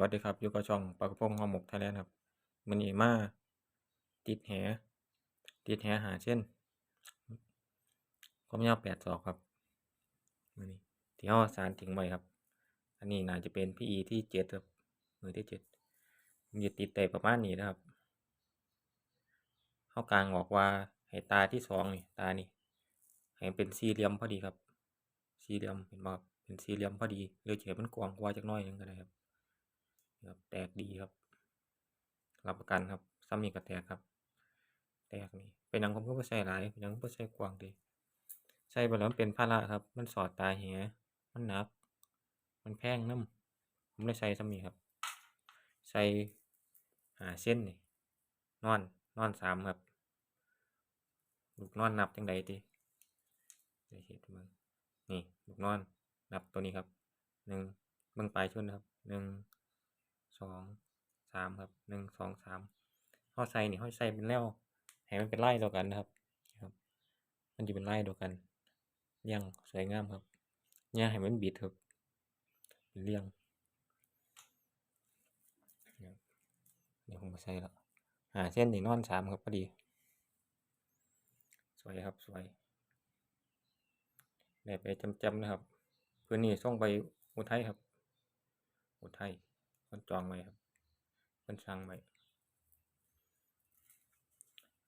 วัสดีครับอยู่กับช่องปลากระพงห่อหมกไทยแลนด์ครับมื้อนี้มาติดแหติดแหหาเส้นความยาวแปดศอกครับมื้อนี้ที่เฮาสานทิ้งไว้ครับ อันนี้น่าจะเป็น PE ที่เจ็ดครับมือที่เจ็ดมันจะติดได้ประมาณนี้นะครับเฮากลางออกว่าให้ตาที่สองนี่ตานี่ให้มันเป็นสี่เหลี่ยมพอดีครับ สี่เหลี่ยมเห็นบ่ครับเป็นสี่เหลี่ยมพอดีหรือจะให้มันกว้างกว่าจักน่อยนึงก็ได้ครับ ครับแตกดีครับ รับประกันครับซ้ำนี่ก็แตกครับ แตกนี่เป็นยังผมก็บ่ใส่หลายเป็นยังบ่ใส่กว้างดีใส่ไปแล้วมันเป็นภาระครับ มันสอดตาแหมันหนัก มันแพงนำผมเลยใส่ซ้ำนี่ครับ ใส่หาเส้นนี่นอนนอนสามครับลูกนอนนับจังใดติเดี๋ยวเฮ็ดให้งนี่ลูกนอนนับตัวนี้ครับหนึ่งเบิ่งปลายชนนะครับหนึ่ง สองสามครับหนึ่งสองสามเฮาใส่นี่เฮาใส่เป็นแนวให้มันเป็นลายเดียวกันนะครับนะครับ มันจะเป็นลายเดียวกันเรียงสวยงามครับอย่าให้มันบิดครับเป็นเรียงเดี๋ยวผมมาใส่แล้วหาเส้นนี่นอนสามครับพอดี สวยครับสวยได้ไปจำๆนะครับ พื้นนี้ส่งไปอุทัยครับ อุทัย เพิ่นจองไว้ครับเพิ่นสั่งไว้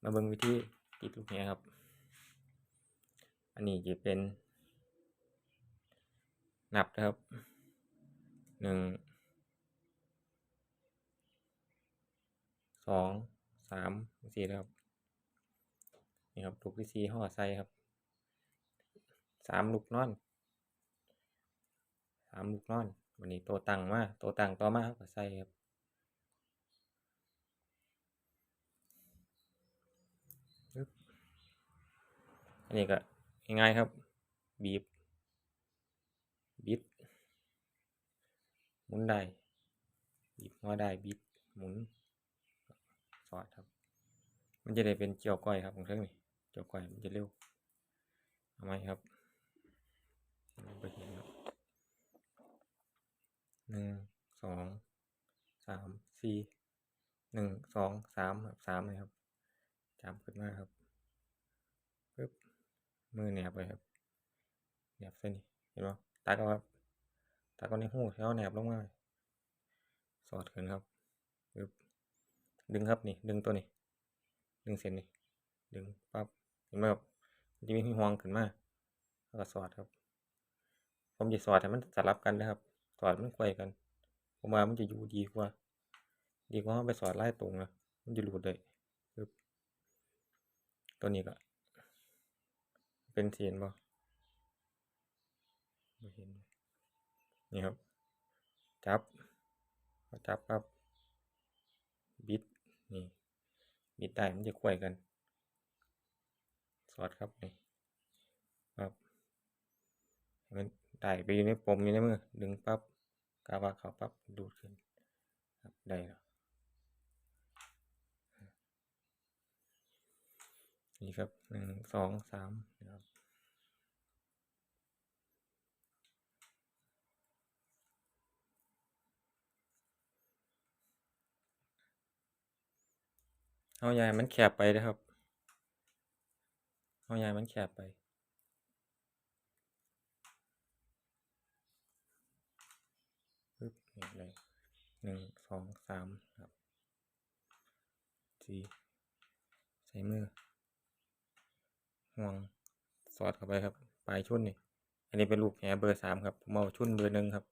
มาเบิ่งวิธีติดลูกแหครับ อันนี้จะเป็น นับนะครับหนึ่งสองสามจังซี้นะครับนี่ครับลูกที่สี่เฮาก็ใส่ครับสามลูกนอนสามลูกนอน บัดนี้ตัวตังมาตัวตังต่อมาเราก็ใส่ครับอันนี้ก็ง่ายๆครับ บีบ บิด หมุนได้บีบหัวได้บิด หมุน สอดครับ มันจะได้เป็นเกี่ยวก้อยครับของเทิงนี่เกี่ยวก้อยมันจะเร็วเอาใหมครับบ่เห็นครับ หนึ่งสองสามสี่หนึ่งสองสามครับสามเลยครับจับขึ้นมาครับปึ๊บมือแหนบไว้ครับแหนบเส้นนี้เห็นบ่ตักเอาครับตักเอาในหูแล้วเอาแหนบลงมาสอดขึ้นครับปึ๊บดึงครับนี่ ดึงตัวนี้ ดึงเส้นนี้ ดึงปั๊บเห็นบ่ครับจะมีห่วงขึ้นมาแล้วก็สอดครับ ผมสิสอดให้มันสลับกันเด้อครับ สอดมันไขว้กันผมว่ามันจะอยู่ดีกว่า ดีกว่าเราไปสอดลายตรงนะมันจะหลุดได้ปึ๊บตัวนี้ก็เป็นสิเห็นบ่บ่เห็นนี่ครับ จับจับปั๊บบิดนี่บิดได้มันจะไขว้กัน สอดครับนี่ปั๊บให้มัน ได้ไปอยู่ในปมอยู่ในมือดึงปั๊บกะว่าเขาปั๊บดูดขึ้นครับได้แล้วนี่ครับหนึ่งสองสามนะครับเอาให้มันแคบไปเด้อครับเอาให้มันแคบไป ปึ๊บนี่เลย หนึ่งสองสามครับสี่ใส่มือห่วงสอดเข้าไปครับ ปลายชุ่นนี่ อันนี้เป็นลูกแหเบอร์สามครับผมเอาชุ่นเบอร์หนึ่งครับ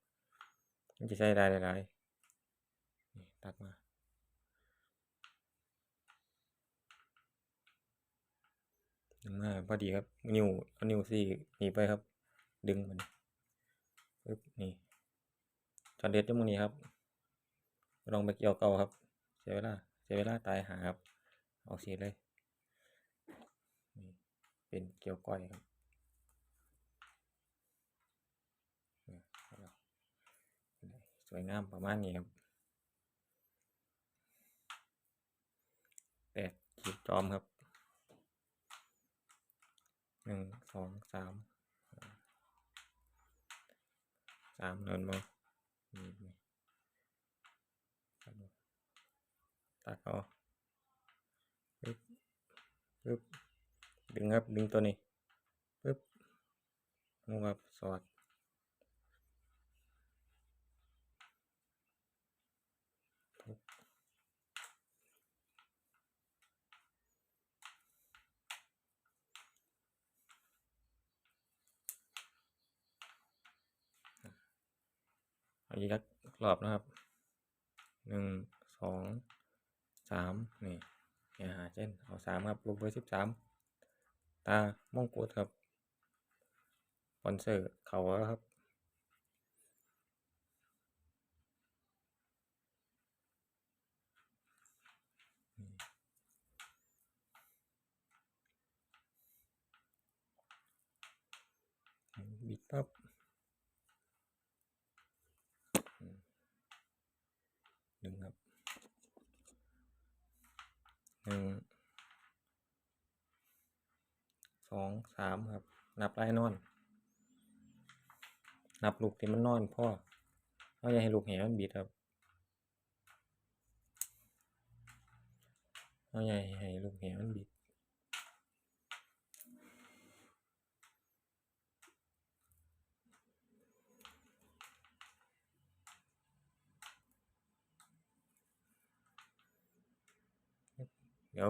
มันจะใช้ได้หลายๆนี่ตักมาดึงมาพอดีครับ นิ้วเอานิ้วซี่หนีไปครับ ดึงมันปึ๊บนี่ช็อตเด็ดอยู่หม้องนี้ครับ บ่ต้องไปเกี่ยวเก่าครับ เสียเวลา เสียเวลาตายหาครับเอาสิเลย เป็นเกี่ยวก้อยครับสวยงามประมาณนี้ครับ แตกขีดจอมครับ หนึ่งสองสามสามนินบ่นี่นี่ ตักเอาปึ๊บปึ๊บดึงครับดึงตัวนี้ปึ๊บเอาครับสอดเอาอีกสักรอบนะครับหนึ่งสอง สามนี่เนี่ยหาเช่นเอาสามครับลงเบอร์สิบสามตามงกุฎครับสปอนเซอร์เขาครับบิดปั๊บอืมดึงครับ หนึ่งสองสามครับ นับไล่นอน นับลูกที่มันนอนพ่อเราอย่าให้ลูกแหมันบิดครับเราอย่าให้ลูกแหมันบิด เดี๋